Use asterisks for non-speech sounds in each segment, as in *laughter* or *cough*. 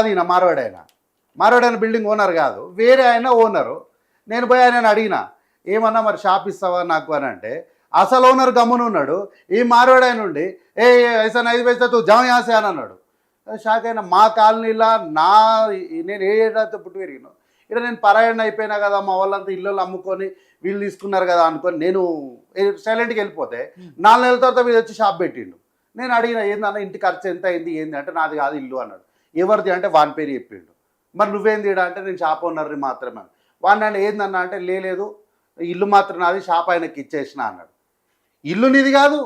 అది నా మార్వాడు ఆయన. మార్వాడు ఆయన బిల్డింగ్ ఓనర్ కాదు. వేరే ఆయన ఓనరు నేను పోయి ఆయన అడిగిన ఏమన్నా మరి షాప్ ఇస్తావా నాకు? అని అంటే అసలు ఓనర్ గమ్మున ఉన్నాడు. ఈ మార్వాడు ఆయన ఉండి ఏ ఐసా ఐదు పైసా తూ జామ యాసే అని అన్నాడు. షాక్ అయినా మా కాలనీలా నా నేను ఏ ఏడాది పుట్టి పెరిగినా. ఇక్కడ నేను పరాయణ అయిపోయినా కదా మా వాళ్ళంతా ఇల్లు అమ్ముకొని వీళ్ళు తీసుకున్నారు కదా అనుకొని నేను సైలెంట్కి వెళ్ళిపోతే నాలుగు నెలల తర్వాత వీళ్ళు వచ్చి షాప్ పెట్టిండు. నేను అడిగిన ఏందన్న ఇంటి ఖర్చు ఎంత అయింది? ఏంది? అంటే నాది కాదు ఇల్లు అన్నాడు. ఎవరిది అంటే వాని పేరు చెప్పిండు. మరి నువ్వేంది ఈడ అంటే నేను షాప్ ఓనర్ని మాత్రమే వాడిని అంటే ఏందన్నా అంటే లేదు ఇల్లు మాత్రం నాది షాప్ ఆయనకి ఇచ్చేసిన అన్నాడు. ఇల్లు నీది కాదు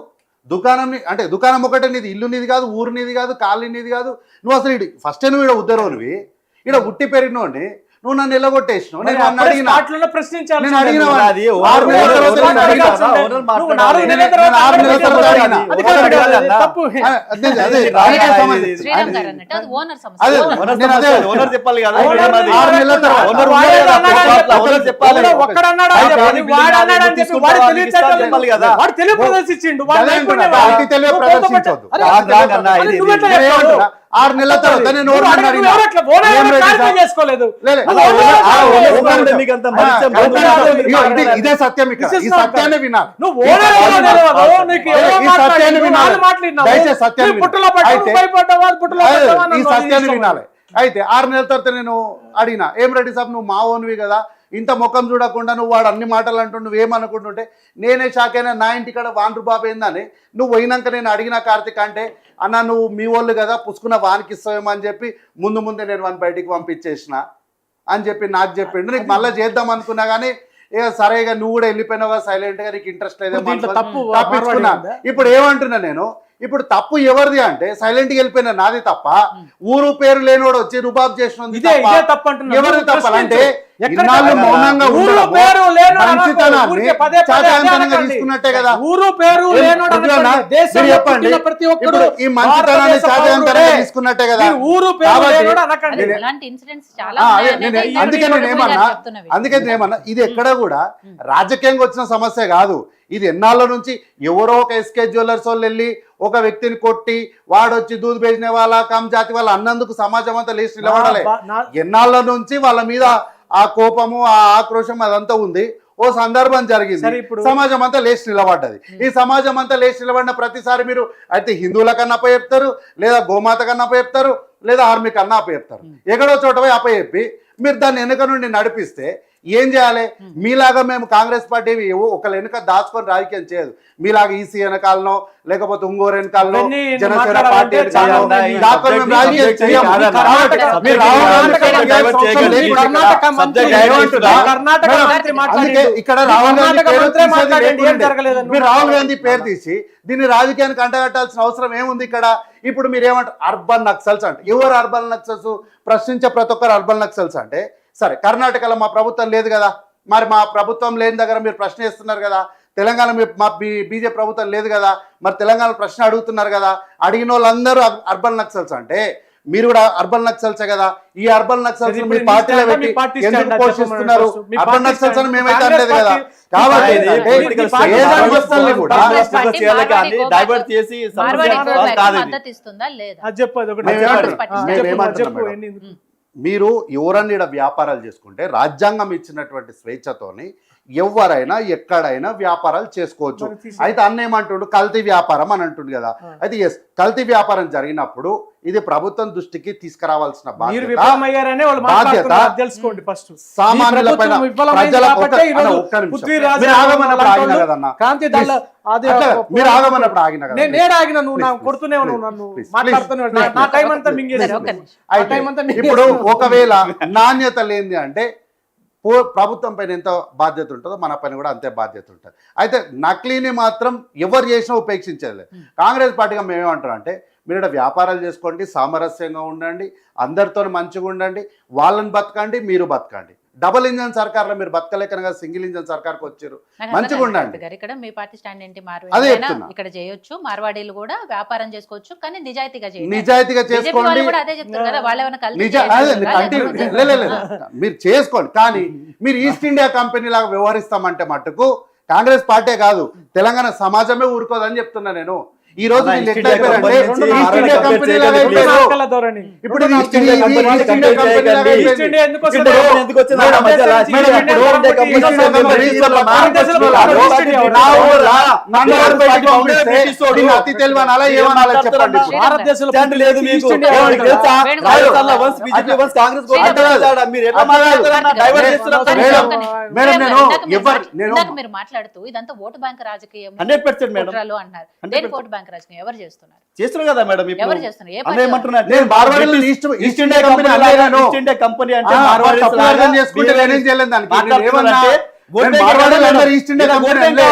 దుకాణం అంటే దుకాణం ఒకటే నీది ఇల్లు నీది కాదు ఊరు నీది కాదు కాలనీ నీది కాదు. నువ్వు అసలు ఇటు ఫస్ట్ నువ్వు ఇక్కడ నువ్వు ఇక్కడ ఉట్టి పెరిగినోడిని నువ్వు నన్ను నేను అడిగిన. నేను అడిగిన నువ్వు వాడిని. అది ఆరు నెలల తర్వాత ప్రదర్శించొద్దు. ఆరు నెలల తర్వాత నేను ఇది సత్యం ఇక్కడ. ఈ సత్యాన్ని వినాలి. ఈ సత్యాన్ని. వినాలి. దయచేసి సత్యాన్ని అయితే- ఈ సత్యాన్ని. వినాలి. ఆరు నెలల తర్వాత నేను అడిగిన ఏం రెడ్డి సాబ్ నువ్వు మా ఓన్వి కదా? ఇంత ముఖం చూడకుండా నువ్వు వాడు అన్ని మాటలు అంటూ నువ్వేమనుకుంటుంటే నేనే షాక్ అయినా నా ఇంటికాడ వాండ్రు బాబు ఏందని నువ్వు పోయినాక నేను అడిగిన కార్తిక్ అంటే అన్న నువ్వు మీ వాళ్ళు కదా పుసుకున్న వానికి ఇస్తావేమో అని చెప్పి ముందు ముందే నేను వాని బయటికి పంపించేసిన అని చెప్పి నాకు చెప్పిండు. నీకు మళ్ళీ చేద్దాం అనుకున్నా కానీ ఇక సరే ఇక నువ్వు కూడా వెళ్ళిపోయినావా సైలెంట్గా నీకు ఇంట్రెస్ట్ తప్పించుకున్నా? ఇప్పుడు ఏమంటున్నా నేను ఇప్పుడు తప్పు ఎవరిది అంటే సైలెంట్గా వెళ్ళిపోయిన నాది తప్ప ఊరు పేరు లేనివాడు వచ్చి రుబాబ్ చేసినది ఇదే ఇదే తప్పు అంటున్నా. మౌనంగా ఊరు పేరు. తీసుకున్నట్టే కదా? ఊరు పేరు చెప్పండి. ప్రతి ఈ మంచితనాన్ని. తీసుకున్నట్టే కదా? ఊరు పేరు అందుకే నేను ఏమన్నా చెప్తున్నవి. అందుకే నేను ఏమన్నా ఇది ఎక్కడ కూడా రాజకీయంగా వచ్చిన సమస్య కాదు. ఇది ఎన్నాళ్ళ నుంచి ఎవరో ఒక ఎస్కే జ్యువెలర్స్ వాళ్ళు వెళ్ళి ఒక వ్యక్తిని కొట్టి వాడొచ్చి దూద్ బేసిన వాళ్ళ కమ్ జాతి వాళ్ళ అన్నందుకు సమాజం అంతా లేచి నిలబడాలి. ఎన్నాళ్ళ నుంచి వాళ్ళ మీద ఆ కోపము ఆ ఆక్రోశం అదంతా ఉంది. ఓ సందర్భం జరిగింది. సమాజం అంతా లేచి నిలబడ్డది. ఈ సమాజం అంతా లేచి నిలబడిన ప్రతిసారి మీరు అయితే హిందువుల కన్నా అప్పచెప్తారు లేదా గోమాత కన్నా అప్పచెప్తారు లేదా ఆర్మీ కన్నా అప్పచెప్తారు. ఎక్కడో చోట పోయి అప్పచెప్పి మీరు దాన్ని వెనుక నుండి నడిపిస్తే ఏం చేయాలి? మీలాగా మేము కాంగ్రెస్ పార్టీ ఒకళ్ళ వెనుక దాచుకొని రాజకీయం చేయదు. మీలాగా ఈసీ వెనకాలనో లేకపోతే ఇంకోరు వెనకాలనో జనసేన పార్టీ ఇక్కడ అందుకే రాహుల్ గాంధీ మీరు రాహుల్ గాంధీ పేరు తీసి దీన్ని రాజకీయానికి అంటగట్టాల్సిన అవసరం ఏముంది ఇక్కడ? ఇప్పుడు మీరు ఏమంటారు? అర్బన్ నక్సల్స్ అంటే ఎవరు అర్బన్ నక్సల్స్ ప్రశ్నించే ప్రతి ఒక్కరు అర్బన్ నక్సల్స్ అంటే సరే కర్ణాటకలో మా ప్రభుత్వం లేదు కదా. మరి మా ప్రభుత్వం లేని దగ్గర మీరు ప్రశ్న వేస్తున్నారు కదా. తెలంగాణ మీ- మా బీజేపీ ప్రభుత్వం లేదు కదా. మరి తెలంగాణ ప్రశ్న అడుగుతున్నారు కదా. అడిగిన వాళ్ళందరూ అర్- అర్బన్ నక్సల్స్ అంటే మీరు కూడా అర్బన్ నక్సల్సే కదా. ఈ అర్బన్ నక్సల్స్ మీ పార్టీలో పెట్టి ఎందుకు పోషిస్తున్నారు? అర్బన్ నక్సల్స్ అని. మేమైతే అనలేదు కదా కాబట్టి మీరు ఎవరన్నా ఈడ వ్యాపారాలు చేసుకుంటే రాజ్యాంగం ఇచ్చినటువంటి స్వేచ్ఛతోని ఎవరైనా ఎక్కడైనా వ్యాపారాలు చేసుకోవచ్చు. అయితే అన్న ఏమంటుండు? కల్తీ వ్యాపారం అని అంటుండు కదా. అయితే ఎస్ కల్తీ వ్యాపారం జరిగినప్పుడు ఇది ప్రభుత్వం దృష్టికి తీసుకురావాల్సిన తెలుసుకోండి ఫస్ట్ మీరు ఆగమన్నప్పుడు ఆగిన నేను ఆగిన నువ్వు నాకు కొడుతూనే నన్ను మాట్లాడుతూనే. నా టైం అంతా మింగేసి ఇప్పుడు. ఒకవేళ నాణ్యత లేనిది అంటే ప్రభుత్వం పైన ఎంత బాధ్యత ఉంటుందో మన పైన కూడా అంతే బాధ్యత ఉంటుంది. అయితే నకిలీని మాత్రం ఎవరు చేసినా ఉపేక్షించేది లేదు. కాంగ్రెస్ పార్టీగా మేమేమంటాం అంటే మీరు ఇక్కడ వ్యాపారాలు చేసుకోండి సామరస్యంగా ఉండండి అందరితో మంచిగా ఉండండి వాళ్ళని బతకండి మీరు బతకండి. డబుల్ ఇంజన్ సర్కార్లో మీరు బతకలేకనగా సింగిల్ ఇంజన్ సర్కార్కి వచ్చారు. నాకు మంచిగా ఉండండి. ఇక్కడ మీ పార్టీ స్టాండ్ ఏంటి? అదే. ఇక్కడ చేయొచ్చు. మార్వాడీలు కూడా వ్యాపారం చేసుకోవచ్చు. కానీ నిజాయితీగా చేయండి. నిజాయితీగా చేసుకోండి. అదే చెప్తారు కదా వాళ్ళు ఏమైనా లే, లే, లే, లే. మీరు చేసుకోండి. కానీ మీరు ఈస్ట్ ఇండియా కంపెనీ లాగా వ్యవహరిస్తామంటే మట్టుకు కాంగ్రెస్ పార్టీ కాదు. తెలంగాణ సమాజమే ఊరుకోదని చెప్తున్నా నేను. ఈ రోజు ఇప్పుడు అతి తెలివనాలా ఏమనాలా చెప్పండి. భారతదేశంలో లేదు మీకు? మీరు నేను మాట్లాడుతూ ఇదంతా ఓటు బ్యాంక్ రాజకీయం 100% మేడం. కుట్రలు అంటున్నారు 100% దేనికి ఓటు బ్యాంక్ రాజకీయం ఎవరు చేస్తున్నారు చేస్తున్నారు కదా మేడం ఇప్పుడు ఎవరు చేస్తున్నారు? కంపెనీ అనలేను. ఈస్ట్ ఇండియా కంపెనీ అంటే.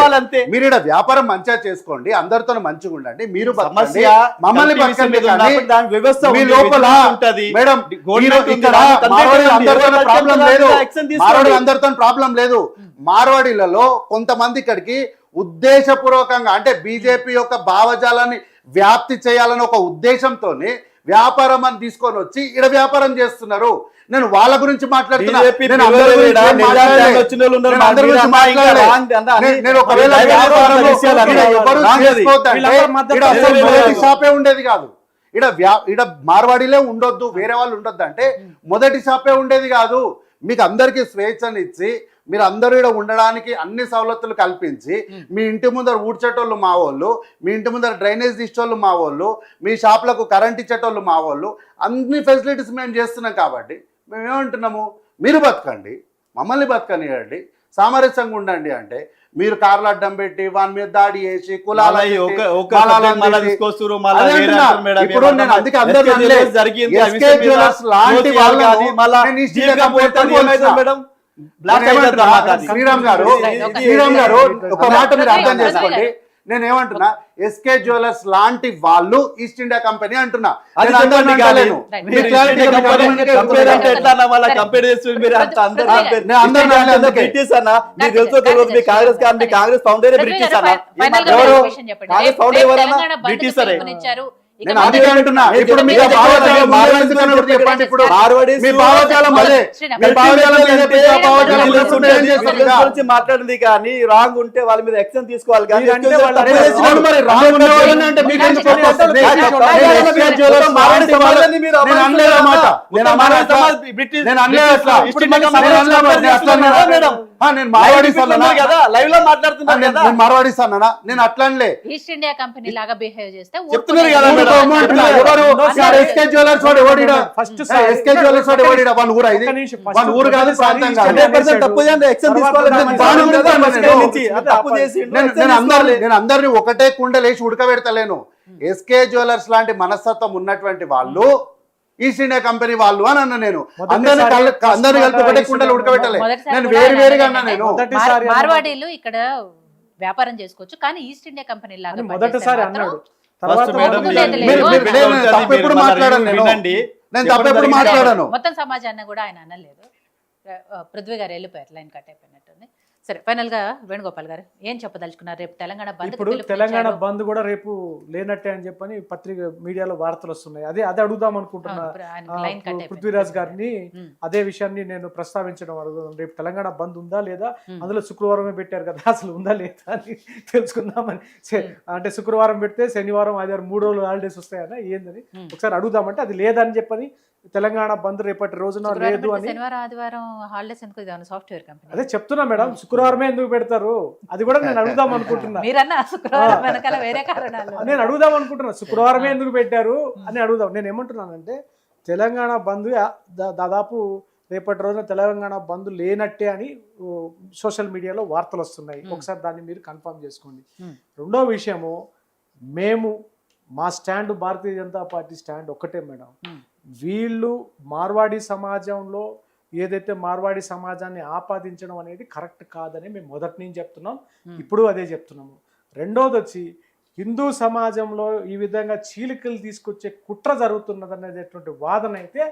మీరు ఈడ వ్యాపారం మంచిగా చేసుకోండి అందరితో మంచిగా ఉండండి మీరు. సమస్య మమ్మల్ని వ్యవస్థ లోపల. మేడం ఇక్కడ. అందరితో ప్రాబ్లం లేదు అందరితో ప్రాబ్లం మార్వాడీలలో కొంతమంది ఇక్కడికి ఉద్దేశపూర్వకంగా అంటే బీజేపీ యొక్క భావజాలాన్ని వ్యాప్తి చేయాలని ఒక ఉద్దేశంతోనే వ్యాపారం అని తీసుకొని వచ్చి ఇక్కడ వ్యాపారం చేస్తున్నారు. నేను వాళ్ళ గురించి మాట్లాడుతున్నా. బీజేపీ నేను అందరి పిల్లలు గురించి ఈడ ఏం నిజాలు మాట్లాడలే. వచ్చిన వాళ్ళు ఉన్నారు, నేను అందరి మా గురించి మీద అన్నా ఇంకా మాట్లాడలే. రాంగ్ అందా అని నేను- నేను ఒకవేళ లైవ్లో వ్యాపారం ఉన్న విషయాలు అన్నీ ఎవరు రాంగ్ అది. చేసుకోవద్దంటే వీళ్ళందరూ మద్దతు ఈడ అసలు లేదు, మొదటి లేదు. షాపే ఉండేది కాదు. ఇడ వ్యా ఇడ మార్వాడిలే ఉండొద్దు వేరే వాళ్ళు ఉండొద్దు అంటే మొదటి షాపే ఉండేది కాదు. మీకు అందరికీ స్వేచ్ఛనిచ్చి మీరు అందరూ ఇక్కడ ఉండడానికి అన్ని సవలతులు కల్పించి మీ ఇంటి ముందర ఊడ్చేటోళ్ళు మా వాళ్ళు మీ ఇంటి ముందర డ్రైనేజ్ తీసేటోళ్ళు మా వాళ్ళు మీ షాప్లకు కరెంట్ ఇచ్చేటోళ్ళు మా వాళ్ళు అన్ని ఫెసిలిటీస్ మేము చేస్తున్నాం కాబట్టి మేము ఏమంటున్నాము మీరు బతకండి మమ్మల్ని బతకనియండి సామరస్యంగా ఉండండి అంటే మీరు కార్లు అడ్డం పెట్టి వాని మీద దాడి చేసి కులాల ఇప్పుడు? నేను అందుకే జరిగింది, శ్రీరామ్ గారు. శ్రీరామ్ గారు ఒక మాట మీరు అర్థం చేసుకోండి. నేను ఏమంటున్నా ఎస్కే జ్యువెలర్స్ లాంటి వాళ్ళు ఈస్ట్ ఇండియా కంపెనీ అంటున్నా కాంగ్రెస్ ఫౌండరే బ్రిటిష్ నేను అందుకే అంటున్నా ఇప్పుడు మీ భావజాలం చెప్పండి, ఇప్పుడు. భావజాలం అదే భావజాలం మాట్లాడింది కానీ రాంగ్ ఉంటే వాళ్ళ మీద యాక్షన్ తీసుకోవాలి కానీ మరి రాంగ్ అంటే మీకు? నేను అనలేదు మాట. నేను అనలేదు అట్లా. నేను మార్వాడీస్ లైవ్ అన్నానా? నేను కదా? నేను మార్వాడీస్ అన్నానా? నేను అట్లా అనలే ఈస్ట్ ఇండియా కంపెనీ లాగా బిహేవ్ చేస్తే చెప్తున్నారు కదా ఎస్కే జ్యువెలర్స్ వాడు ఎవడిడా ఫస్ట్ ఎస్కే జ్యువెలర్స్ వాడు ఎవడిడా వాళ్ళ ఊరా ఇది వాళ్ళ ఊరు కాదు. ప్రాంతం కాదు? రెండోసారి- 100% తప్పు నేను అందరిని నేను అందరిని ఒకటే కుండలేసి ఉడకబెడతలేను. ఎస్కే జ్యువెలర్స్ లాంటి మనస్తత్వం ఉన్నటువంటి వాళ్ళు ఈస్ట్ ఇండియా కంపెనీ వాళ్ళు అని అన్న నేను. అందరిని కలిపి ఒకటే కుండలు ఉడకబెట్టలే. నేను వేరు వేరుగా అన్నా నేను. మార్వాడీలు ఇక్కడ వ్యాపారం చేసుకోవచ్చు కానీ ఈస్ట్ ఇండియా కంపెనీ లాగా మొదటిసారి అన్నాడు. తప్పు ఎప్పుడు మాట్లాడాను నేను. తప్పు ఎప్పుడు మాట్లాడాను. మొత్తం సమాజాన్ని కూడా ఆయన అనలేదు. పృథ్వీ గారు వెళ్ళిపోయారు లైన్ కట్ అయిపోయినట్టుంది. సరే ఫైనల్గా వేణుగోపాల్ గారు ఏం చెప్పదలుచుకున్నారు? రేపు తెలంగాణ బంద్ ఇప్పుడు తెలంగాణ బంద్ కూడా రేపు లేనట్టే అని చెప్పని పత్రిక మీడియాలో వార్తలు వస్తున్నాయి. అదే అదే అడుగుదాం అనుకుంటున్నా పృథ్వీరాజ్ గారిని. అదే విషయాన్ని నేను ప్రస్తావించడం అడుగుదాం. రేపు తెలంగాణ బంద్ ఉందా లేదా. అందులో శుక్రవారమే పెట్టారు కదా అసలు ఉందా లేదా అని తెలుసుకుందామని. అంటే శుక్రవారం పెడితే శనివారం ఆదివారం మూడు రోజులు హాలిడేస్ వస్తాయన్నా ఏందని. ఒకసారి అడుగుదామంటే అది లేదని చెప్పని తెలంగాణ బంద్ రేపటి రోజున లేదు అని. శనివారం ఆదివారం హాలిడేస్ ఎందుకు ఇది సాఫ్ట్వేర్ కంపెనీ అదే చెప్తున్నా మేడం శుక్రవారమే ఎందుకు పెడతారు? అది కూడా నేను అడుగుదాం *laughs* అనుకుంటున్నా. మీరన్నా శుక్రవారం వెనకాల వేరే కారణాలు. నేను అడుగుదాం అనుకుంటున్నా శుక్రవారమే ఎందుకు పెట్టారు అని అడుగుదాం. నేను ఏమంటున్నానంటే తెలంగాణ బంద్ దాదాపు రేపటి రోజున తెలంగాణ బంద్ లేనట్టే అని సోషల్ మీడియాలో వార్తలు వస్తున్నాయి. ఒకసారి దాన్ని మీరు కన్ఫర్మ్ చేసుకోండి. రెండో విషయము మేము మా stand Bharatiya Janata party stand ఒక్కటే మేడం. వీళ్ళు మార్వాడి సమాజంలో ఏదైతే మార్వాడి సమాజాన్ని ఆపాదించడం అనేది కరెక్ట్ కాదని మేము మొదటి నుంచి చెప్తున్నాం. ఇప్పుడు అదే చెప్తున్నాము రెండోది వచ్చి హిందూ సమాజంలో ఈ విధంగా చీలికలు తీసుకొచ్చే కుట్ర జరుగుతున్నదనేటటువంటి వాదన అయితే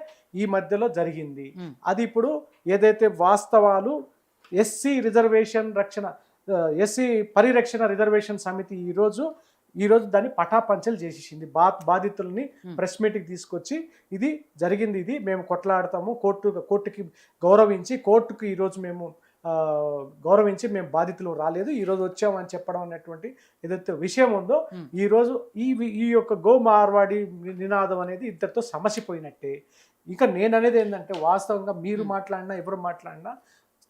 ఈ మధ్యలో జరిగింది. అది ఇప్పుడు ఏదైతే వాస్తవాలు ఎస్సీ రిజర్వేషన్ రక్షణ ఎస్సీ పరిరక్షణ రిజర్వేషన్ సమితి ఈరోజు ఈరోజు దాన్ని పటాపంచలు చేసేసింది బా బాధితుల్ని. ప్రెస్ మీట్కి తీసుకొచ్చి ఇది జరిగింది ఇది మేము కొట్లాడతాము కోర్టు కోర్టుకి గౌరవించి కోర్టుకి ఈరోజు మేము గౌరవించి మేము బాధితులు రాలేదు ఈరోజు వచ్చామని చెప్పడం అనేటువంటి ఏదైతే విషయం ఉందో Hmm. ఈరోజు ఈ ఈ యొక్క గో మార్వాడి నినాదం అనేది ఇద్దరితో సమసిపోయినట్టే ఇక నేను అనేది ఏంటంటే వాస్తవంగా మీరు. మాట్లాడినా ఎవరు మాట్లాడినా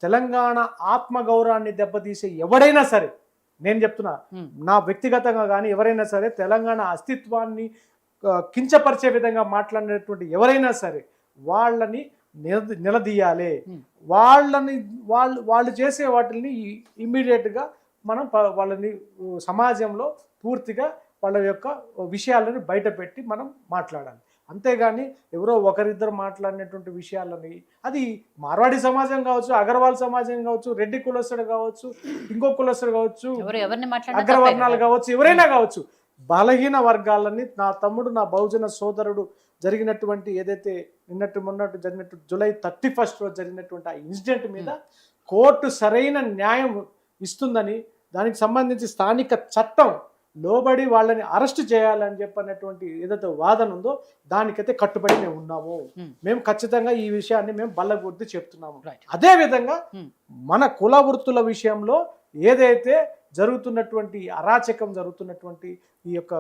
తెలంగాణ ఆత్మగౌరవాన్ని దెబ్బతీసే ఎవడైనా సరే నేను చెప్తున్నా. నా వ్యక్తిగతంగా కానీ ఎవరైనా సరే తెలంగాణ అస్తిత్వాన్ని కించపరిచే విధంగా మాట్లాడినటువంటి ఎవరైనా సరే వాళ్ళని నిల నిలదీయాలి. వాళ్ళని వాళ్ళు వాళ్ళు చేసే వాటిని ఇమ్మీడియట్గా మనం వాళ్ళని సమాజంలో పూర్తిగా వాళ్ళ యొక్క విషయాలను బయటపెట్టి మనం మాట్లాడాలి అంతేగాని ఎవరో ఒకరిద్దరు మాట్లాడినటువంటి విషయాలని అది మార్వాడి సమాజం కావచ్చు అగర్వాల్ సమాజం కావచ్చు రెడ్డి కులస్తుడు కావచ్చు ఇంకో కులస్తుడు కావచ్చు అగ్రవర్ణాలు. కావచ్చు ఎవరైనా కావచ్చు బలహీన వర్గాలని నా తమ్ముడు నా బహుజన సోదరుడు జరిగినటువంటి ఏదైతే నిన్నట్టు మొన్నట్టు జరిగినట్టు జూలై థర్టీ ఫస్ట్ రోజు జరిగినటువంటి ఆ ఇన్సిడెంట్ మీద కోర్టు సరైన న్యాయం ఇస్తుందని దానికి సంబంధించి స్థానిక చట్టం లోబడి వాళ్ళని అరెస్ట్ చేయాలని చెప్పినటువంటి ఏదైతే వాదన ఉందో దానికైతే కట్టుబడి మేము ఉన్నాము Hmm. మేము ఖచ్చితంగా ఈ విషయాన్ని మేము బల్లగుర్తి చెప్తున్నాము. అదే విధంగా Hmm. మన కుల వృత్తుల విషయంలో ఏదైతే జరుగుతున్నటువంటి అరాచకం జరుగుతున్నటువంటి ఈ యొక్క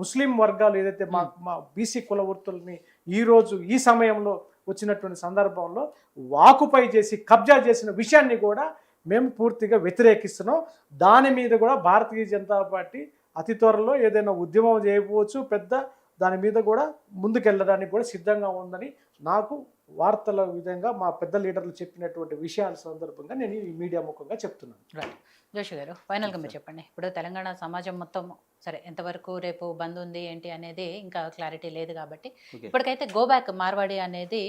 ముస్లిం వర్గాలు ఏదైతే మా మా బీసీ కుల వృత్తుల్ని ఈరోజు ఈ సమయంలో వచ్చినటువంటి సందర్భంలో వాకుపై చేసి కబ్జా చేసిన విషయాన్ని కూడా మేము పూర్తిగా వ్యతిరేకిస్తున్నాం దాని మీద కూడా భారతీయ జనతా పార్టీ అతి త్వరలో ఏదైనా ఉద్యమం చేయకపోవచ్చు పెద్ద దాని మీద కూడా ముందుకెళ్ళడానికి కూడా సిద్ధంగా ఉందని నాకు వార్తల విధంగా మా పెద్ద లీడర్లు చెప్పినటువంటి విషయాల సందర్భంగా నేను ఈ మీడియా ముఖంగా చెప్తున్నాను. రైట్ జోషి గారు ఫైనల్గా మీరు చెప్పండి. ఇప్పుడు తెలంగాణ సమాజం మొత్తం సరే ఎంతవరకు రేపు బంద్ ఉంది ఏంటి అనేది ఇంకా క్లారిటీ లేదు కాబట్టి. ఇప్పటికైతే గో బ్యాక్ మార్వాడి అనేది